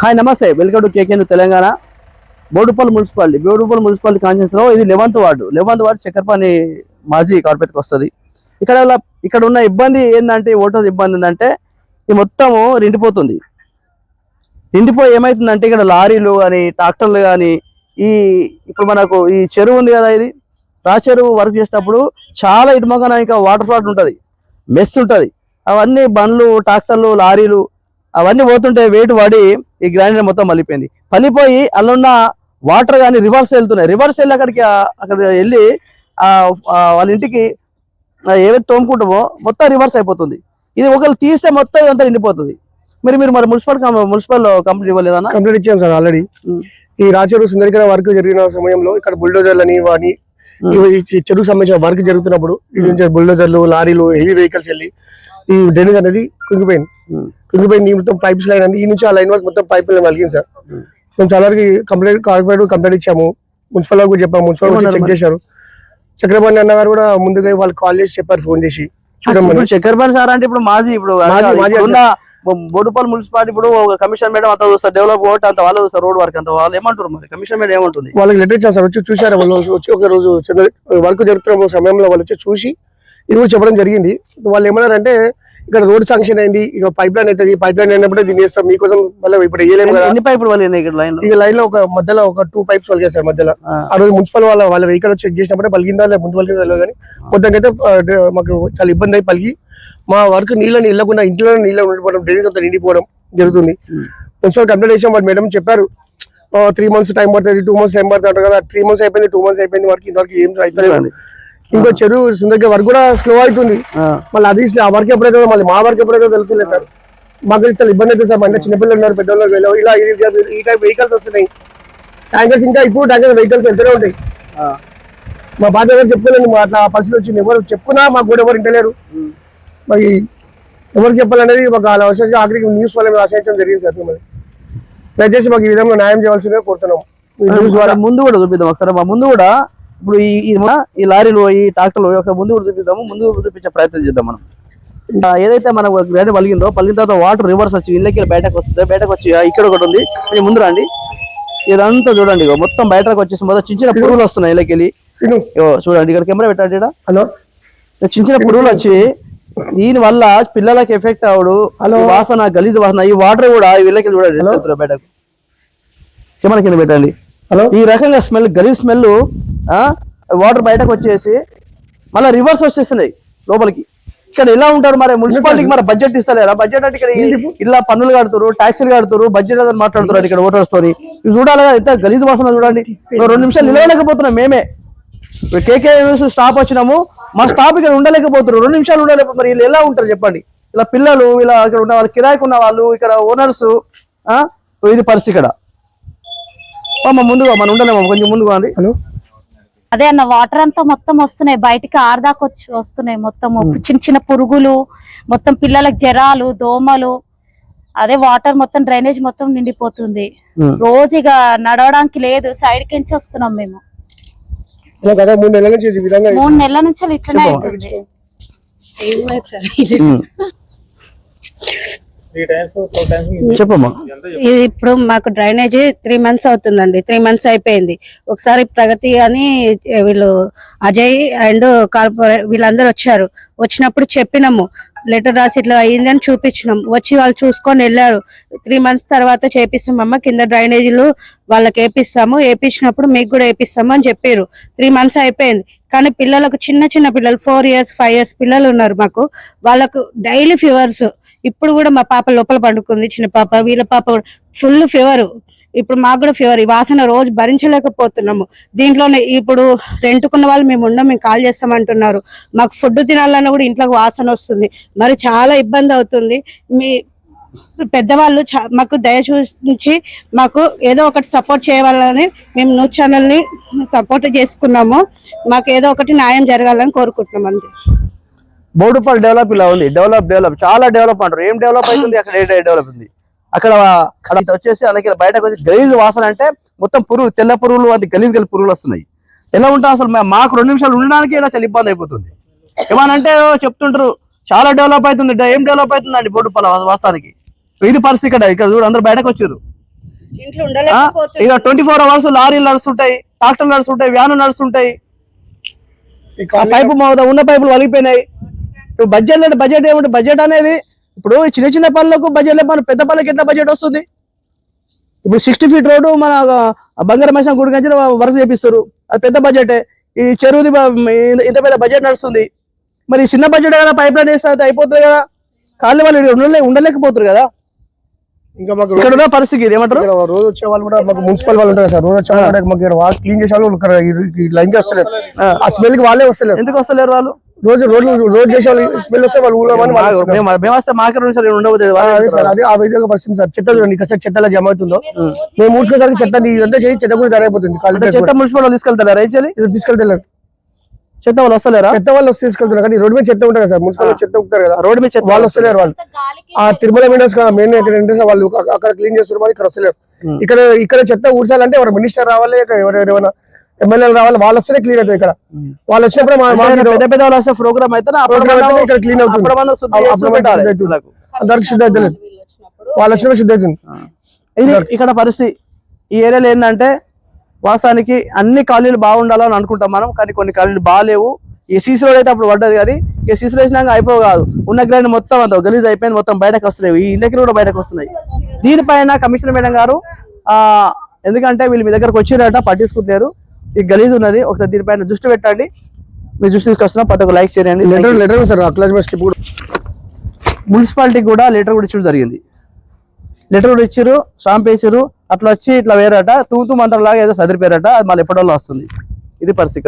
Hi నమస్తే. Welcome to KK Telangana. Boduppal municipality Boduppal municipality కాన్షియన్స్లో ఇది eleventh ward. Eleventh ward చక్కెరపాని మాజీ కార్పొరేట్కి వస్తుంది. ఇక్కడ ఇక్కడ ఉన్న ఇబ్బంది ఏంటంటే ఓటర్స్ ఇబ్బంది ఏంటంటే ఇది మొత్తము నిండిపోతుంది. నిండిపోయి ఏమవుతుందంటే ఇక్కడ లారీలు కానీ ట్రాక్టర్లు కానీ ఈ ఇప్పుడు మనకు ఈ చెరువు ఉంది కదా ఇది. రా చెరువు వర్క్ చేసేటప్పుడు చాలా ఇటు ఇంకా వాటర్ ఫ్లాట్ ఉంటుంది. మెస్ ఉంటుంది. అవన్నీ బండ్లు ట్రాక్టర్లు లారీలు అవన్నీ పోతుంటే వెయిట్ పడి ఈ గ్రైండర్ మొత్తం మళ్ళీపోయింది. పలిపోయి అందులో వాటర్ కానీ రివర్స్ వెళ్తున్నాయి. రివర్స్ వెళ్ళి అక్కడికి అక్కడ వెళ్ళి వాళ్ళ ఇంటికి ఏవైతే తోముకుంటామో మొత్తం రివర్స్ అయిపోతుంది. ఇది ఒకళ్ళు తీస్తే మొత్తం ఇదంతా నిండిపోతుంది. మీరు మీరు మరి మున్సిపల్ మున్సిపల్ కంప్లీట్ ఇవ్వలేదన్నా? కంప్లీట్ ఇచ్చాం సార్ ఆల్రెడీ. ఈ రాచూరు సుందరికర వర్క్ జరిగిన సమయంలో ఇక్కడ బుల్డోజర్లని వాని చెరువుకు సంబంధించిన వర్క్ జరుగుతున్నప్పుడు ఈ నుంచి బుల్డోజర్లు లారీలు హెవీ వెహికల్స్ వెళ్ళి ఈ డ్రైనేజ్ అనేది కుంగిపోయింది. ఈ మొత్తం పైప్స్ లైన్ అండి ఈ నుంచి ఆ లైన్ వరకు మొత్తం పైప్ లైన్ కలిగింది సార్. మేము చాలా వరకు కంప్లైంట్ కార్పొరేట్ కంప్లైంట్ ఇచ్చాము. మున్సిపల్ కూడా చెప్పాము. మున్సిపల్ వచ్చి ఏమన్నారు చెక్? చేశారు. చక్రపాణి అన్న గారు కూడా ముందుగా వాళ్ళు కాల్ చేసి చెప్పారు ఫోన్ చేసి. చక్కెరపాణి సార్ అంటే ఇప్పుడు మాజీ ఇప్పుడు బోడుపల్లి మున్సిపాలిటీ ఇప్పుడు ఒక కమిషన్ మేడం అంత చూస్తారు డెవలప్ ఒకటి అంత వాళ్ళు చూస్తారు రోడ్ వర్క్ అంత వాళ్ళు ఏమంటారు మరి? కమిషన్ మేడం ఏమంటుంది? వాళ్ళకి లెటర్ ఇచ్చారు సార్. వచ్చి చూసారు వాళ్ళు వచ్చి ఒక రోజు వర్క్ జరుగుతున్న సమయంలో వాళ్ళు వచ్చి చూసి ఇది కూడా చెప్పడం జరిగింది. వాళ్ళు ఏమన్నారంటే ఇక్కడ రోడ్ శాంక్షన్ అయింది ఇక పైప్ లైన్ అవుతుంది పైప్ లైన్ అయినప్పుడే దీన్ని చేస్తాం మీకోసం మళ్ళీ ఇప్పుడు వేయలేము కదా ఎన్ని పైపులు ఇక్కడ లైన్లో ఈ లైన్లో ఒక మధ్యలో ఒక టూ పైప్స్ వాళ్ళు చేశారు మధ్యలో ఆ. రోజు మున్సిపల్ వాళ్ళ వాళ్ళ వెహికల్ చెక్ చేసినప్పుడే పలిగిందా లేదా ముందు పలిగిందా తెలియదు కానీ మొత్తం అయితే మాకు చాలా ఇబ్బంది అయి పలిగి మా వర్క్ నీళ్ళని ఇళ్ళకుండా ఇంట్లో నీళ్ళు ఉండిపోవడం డ్రైనేజ్ అంతా నిండిపోవడం జరుగుతుంది ఉమ్. మున్సిపల్ కంప్లైంట్ చేసాం వాళ్ళు మేడం చెప్పారు త్రీ మంత్స్ టైం పడుతుంది టూ మంత్స్ టైం పడుతుంది అంటారు కదా త్రీ మంత్స్ అయిపోయింది టూ మంత్స్ అయిపోయింది వర్క్ ఇంతవరకు ఏం చూడండి. ఇంకో చెరువు సుందరగా వర్క్ కూడా స్లో అవుతుంది. మళ్ళీ అది ఆ వర్క్ ఎప్పుడైతే మళ్ళీ మా వర్క్ ఎప్పుడైతే తెలుసులేదు సార్. మాకు చాలా ఇబ్బంది అవుతుంది సార్. అంటే చిన్నపిల్లలు ఉన్నారు పెద్దవాళ్ళు వీళ్ళు ఇలా ఈ- టైప్ వెహికల్స్ వస్తున్నాయి. ట్యాంకర్స్ ఇంకా ఇప్పుడు ట్యాంకర్ వెహికల్స్ వెళ్తూనే ఉంటాయి. మా బాధ ఎవరు చెప్పుకోలేదు మా అట్లా పరిస్థితి వచ్చింది. ఎవరు చెప్పుకున్నా మాకు కూడా ఎవరు ఇంటలేరు. మరి ఎవరికి చెప్పాలనేది ఒక అవసరం ఆఖరికి న్యూస్ వల్ల మేము ఆశ్రయించడం జరిగింది సార్ మిమ్మల్ని. దయచేసి మాకు ఈ విధంగా న్యాయం చేయాల్సిందిగా కోరుతున్నాం. ముందు కూడా చూపిద్దాం ఒకసారి. మా ముందు కూడా ఇప్పుడు ఈ ఈ లారీలు ఈ ట్రాక్టర్లు ఒకసారి ముందు కూడా చూపిద్దాము ముందు చూపించే ప్రయత్నం చేద్దాం మనం. ఏదైతే మనకు గ్రైండర్ పలిగిందో పలిగిన తర్వాత వాటర్ రివర్స్ వచ్చి ఇళ్ళకి బయటకు వస్తుంది బయటకు వచ్చి ఇక్కడ ఒకటి ఉంది. కొంచెం ముందు రండి. ఇదంతా చూడండి మొత్తం బయటకు వచ్చేసి మొత్తం చిన్న చిన్న పురుగులు వస్తున్నాయి ఇళ్ళకి వెళ్ళి. చూడండి ఇక్కడ కెమెరా పెట్టండి. హలో. చిన్న చిన్న పురుగులు వచ్చి దీని వల్ల పిల్లలకి ఎఫెక్ట్ అవడు వాసన గలీజ్ వాసన ఈ వాటర్ కూడా ఈ వీళ్ళకి చూడండి బయటకు. కెమెరా కింద పెట్టండి. హలో. ఈ రకంగా స్మెల్ గలీజ్ స్మెల్ వాటర్ బయటకు వచ్చేసి మళ్ళీ రివర్స్ వచ్చేస్తున్నాయి లోపలికి. ఇక్కడ ఎలా ఉంటారు మరి? మున్సిపాలిటీకి మరి బడ్జెట్ ఇస్తలేరా? బడ్జెట్ అంటే ఇక్కడ ఇలా పన్నులు కడుతురు ట్యాక్సీలు కడుతురు బడ్జెట్ అని మాట్లాడుతున్నారు ఇక్కడ ఓటర్స్ తోని. చూడాలి కదా ఎంత గలీజ్ వాసన చూడండి. రెండు నిమిషాలు నిలవలేకపోతున్నాం మేమే. కేకే స్టాప్ వచ్చినాము మా స్టాప్ ఇక్కడ ఉండలేకపోతున్నారు రెండు నిమిషాలు ఉండలేకపోతే మరి వీళ్ళు ఎలా ఉంటారు చెప్పండి? ఇలా పిల్లలు ఇలా ఇక్కడ ఉన్న వాళ్ళు కిరాయికి ఉన్న వాళ్ళు ఇక్కడ ఓనర్స్ ఇది పరిస్థితి ఇక్కడ. ముందుగా మనం ఉండలేము కొంచెం ముందుగా అండి హలో? అదే అన్న వాటర్ అంతా మొత్తం వస్తున్నాయి. బయటికి ఆరదాకా వచ్చి వస్తున్నాయి మొత్తం చిన్న చిన్న పురుగులు మొత్తం పిల్లలకు జ్వరాలు దోమలు. అదే వాటర్ మొత్తం డ్రైనేజ్ మొత్తం నిండిపోతుంది. రోజు ఇక నడవడానికి లేదు. సైడ్ కించి వస్తున్నాం మేము. ఇలా కదా మూడు నెలల నుంచి ఈ విధంగా మూడు నెలల నుంచి ఇట్లనే అవుతుంది. చెప్పమ్మా. ఇది ఇప్పుడు మాకు డ్రైనేజీ త్రీ మంత్స్ అవుతుందండి. త్రీ మంత్స్ అయిపోయింది. ఒకసారి ప్రగతి అని వీళ్ళు అజయ్ అండ్ కార్పొరే వీళ్ళందరూ వచ్చారు. వచ్చినప్పుడు చెప్పినాము. లెటర్ రాసి ఇట్లా అయ్యిందని చూపించినాం. వచ్చి వాళ్ళు చూసుకొని వెళ్ళారు. త్రీ మంత్స్ తర్వాత చేపిస్తామమ్మ కింద డ్రైనేజీలు వాళ్ళకి వేపిస్తాము. వేపించినప్పుడు మీకు కూడా వేపిస్తాము అని చెప్పారు. త్రీ మంత్స్ అయిపోయింది. కానీ పిల్లలకు చిన్న చిన్న పిల్లలు ఫోర్ ఇయర్స్ ఫైవ్ ఇయర్స్ పిల్లలు ఉన్నారు మాకు. వాళ్ళకు డైలీ ఫీవర్స్ ఇప్పుడు కూడా మా పాప లోపల పండుకుంది చిన్న పాప. వీళ్ళ పాప ఫుల్ ఫీవర్. ఇప్పుడు మాకు కూడా ఫీవర్. ఈ వాసన రోజు భరించలేకపోతున్నాము. దీంట్లోనే ఇప్పుడు రెంటుకున్న వాళ్ళు మేము ఉండం మేము కాల్ చేస్తామంటున్నారు. మాకు ఫుడ్ తినాలన్నా కూడా ఇంట్లోకి వాసన వస్తుంది. మరి చాలా ఇబ్బంది అవుతుంది. మీ పెద్దవాళ్ళు మాకు దయ చూసి మాకు ఏదో ఒకటి సపోర్ట్ చేయాలని మేము న్యూస్ ఛానల్ని సపోర్ట్ చేసుకున్నాము. మాకు ఏదో ఒకటి న్యాయం జరగాలని కోరుకుంటున్నాం అంతే బోడుపల్ డెవలప్ ఇలా ఉంది డెవలప్ డెవలప్. చాలా డెవలప్ అంటారు. ఏం డెవలప్ అవుతుంది? అక్కడ ఏ డెవలప్ ఉంది? అక్కడ అక్కడ వచ్చేసి అలాగే బయటకు వచ్చి గలీజ్ వాసన అంటే మొత్తం పురుగు తెల్ల పురుగులు అది గలీజ్ గలి పురుగులు వస్తున్నాయి. ఎలా ఉంటాం అసలు? మాకు రెండు నిమిషాలు ఉండడానికి ఇలా చాలా ఇబ్బంది అయిపోతుంది. ఏమనంటే చెప్తుంటారు చాలా డెవలప్ అవుతుంది ఏం డెవలప్ అవుతుందండి బోడుపల్ల వాస్తవానికి ఇది పరిస్థితి ఇక్కడ ఇక్కడ చూడు అందరు బయటకు వచ్చారు. ఇంట్లో ఆ? ఉండలేకపోతున్నాం ఇక ట్వంటీ ఫోర్ అవర్స్ లారీలు నడుస్తుంటాయి ట్రాక్టర్లు నడుస్తుంటాయి వ్యాన్లు నడుస్తుంటాయి. పైపు మా ఉన్న పైపులు వలిగిపోయినాయి. ఇప్పుడు బడ్జెట్ అంటే బడ్జెట్ ఏమిటి బడ్జెట్ అనేది ఇప్పుడు చిన్న చిన్న పనులకు బడ్జెట్ మన పెద్ద పనులకు ఎట్లా బడ్జెట్ వస్తుంది? ఇప్పుడు సిక్స్టీ ఫీట్ రోడ్డు మన ఆ, బంగారం మైసం గుడి కంచి వర్క్ చేపిస్తారు. అది పెద్ద బడ్జెటే ఈ చెరువుది ఇంత- పెద్ద బడ్జెట్ నడుస్తుంది. మరి ఈ చిన్న బడ్జెట్ కదా పైప్ లైన్ వేస్తే అయిపోతుంది కదా? కాళ్ళు వాళ్ళు ఉండలే ఉండలేకపోతారు కదా? ఇంకా మాకు ఇక్కడ ఉన్న పరిస్థితి ఇది ఏమంటారు? రోజు వచ్చే వాళ్ళు కూడా మాకు మున్సిపల్ వాళ్ళు ఉంటారు సార్. రోజు వచ్చే వాళ్ళు మాకు వాళ్ళు క్లీన్ చేసే వాళ్ళు ఇక్కడ లైన్కి వస్తలేరు. ఆ. స్మెల్కి వాళ్ళే వస్తలేరు. ఎందుకు వస్తలేరు వాళ్ళు? రోజు రోడ్లు రోజు చేసే వాళ్ళు స్మెల్ వస్తే వాళ్ళు వస్తున్నారు. మేము మేము వస్తే మాకే రెండు ఆ, అదే సార్ అదే ఆ విధంగా పరిస్థితి సార్. చెత్త చూడండి ఇక్కడ చెత్త జమ అవుతుందో. మేము మూసుకునేసరికి చెత్త ఇదంతా చేయి చెత్త కూడా ధరైపోతుంది చెత్త మున్సిపల్ వాళ్ళు తీసుకెళ్తారా? రైతులు తీసుకెళ్తారు చెత్త వాళ్ళు వస్తలేరా? చెత్త వాళ్ళు వస్తే తీసుకెళ్తున్నారు కానీ రోడ్డు మీద చెత్త ఉంటారు కదా సార్. మున్సిపల్ చెత్త ఉంటారు కదా. రోడ్డు మీద చెత్త వాళ్ళు వస్తలేరు వాళ్ళు. ఆ తిరుమల విండోస్ మెయిన్ ఇక్కడ ఇండస్ వాళ్ళు అక్క- అక్కడ క్లీన్ చేస్తున్నారు ఇక్కడ వస్తలేరు. ఇక్కడ ఇక్కడ చెత్త ఊడ్చాలంటే ఎవరు మినిస్టర్ రావాలి ఎవరు ఎవరైనా ఎమ్మెల్యేలు రావాలి వాళ్ళు వస్తేనే క్లీన్ అవుతుంది ఇక్కడ. వాళ్ళు వచ్చినప్పుడు పెద్ద పెద్ద వాళ్ళు వస్తే ప్రోగ్రామ్ అయితే ఇక్కడ అవుతుంది. అందరికి శుద్ధి అవుతుంది. వాళ్ళు వచ్చినప్పుడు శుద్ధి అవుతుంది. ఇది ఇక్కడ పరిస్థితి. ఈ ఏరియాలో ఏంటంటే వాస్తవానికి అన్ని కాలనీలు బాగుండాలని అనుకుంటాం మనం కానీ కొన్ని కాలనీలు బాగాలేవు ఈ సీసీ రోడ్ అయితే అప్పుడు పడ్డది కానీ ఈ సీసీ రోడ్ వేసినాక అయిపోవు కాదు. ఉన్న గ్రాండ్ మొత్తం అంత గలీజ్ అయిపోయింది మొత్తం బయటకు వస్తున్నాయి ఈ ఇండకి కూడా బయటకు వస్తున్నాయి. దీనిపైన కమిషనర్ మేడం గారు ఆ ఎందుకంటే వీళ్ళు మీ దగ్గరకు వచ్చిరట పట్టించుకుంటారు ఈ గలీజ్ ఉన్నది. ఒకసారి దీనిపైన దృష్టి పెట్టండి. మీరు దృష్టి తీసుకొస్తున్నాం ప్రతి ఒక్క లైక్ చేయండి. Letter letter sir. అక్లాజ్ స్లిప్ కూడా లెటర్ కూడా ఇచ్చడం జరిగింది. లెటర్ కూడా ఇచ్చారు స్టాంప్ వేసారు. అట్లా వచ్చి ఇట్లా వేరట. తూతు మంత్రం లాగా ఏదో చదిరిపోయారట అది మళ్ళీ ఎప్పటివల్ల వస్తుంది? ఇది పరిస్థితి